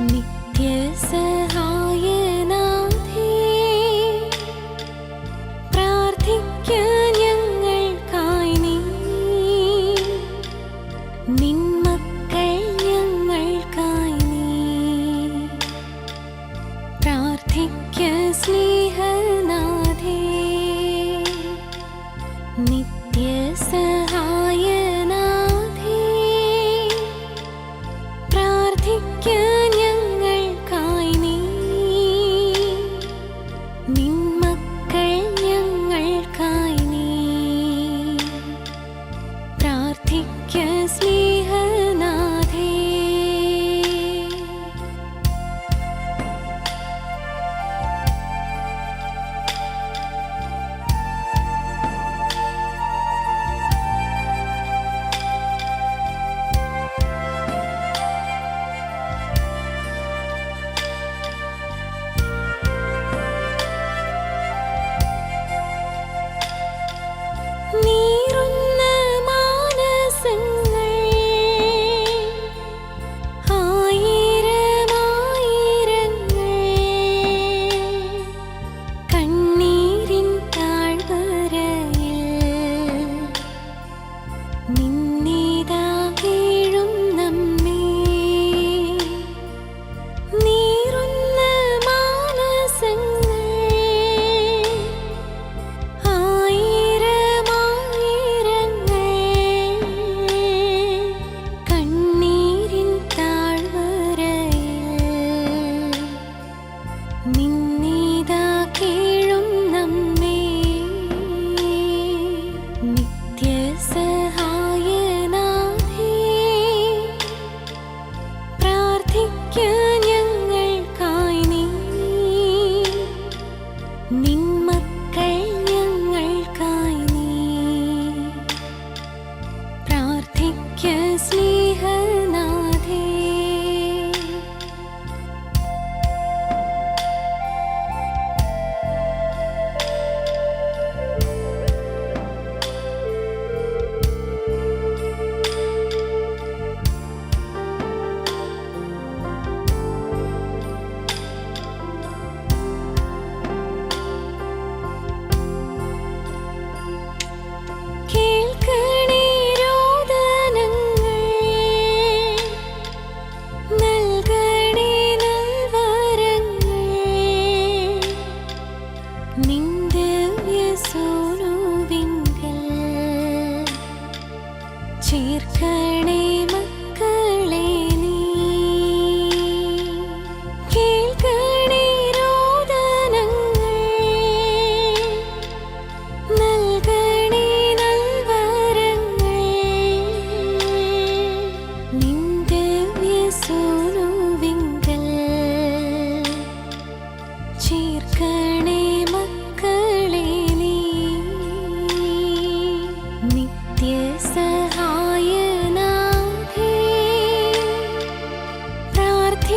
നിത്യസഹായനാഥേ. പ്രാർത്ഥിക്ക ഞങ്ങൾക്കായി നീ. നിന്മക്കൾ ഞങ്ങൾക്കായി നീ. പ്രാർത്ഥിക്ക സ്നേഹ 明 പ്രാർത്ഥിക്ക ചേർക്കണേ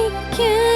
പ്രാർത്ഥിക്ക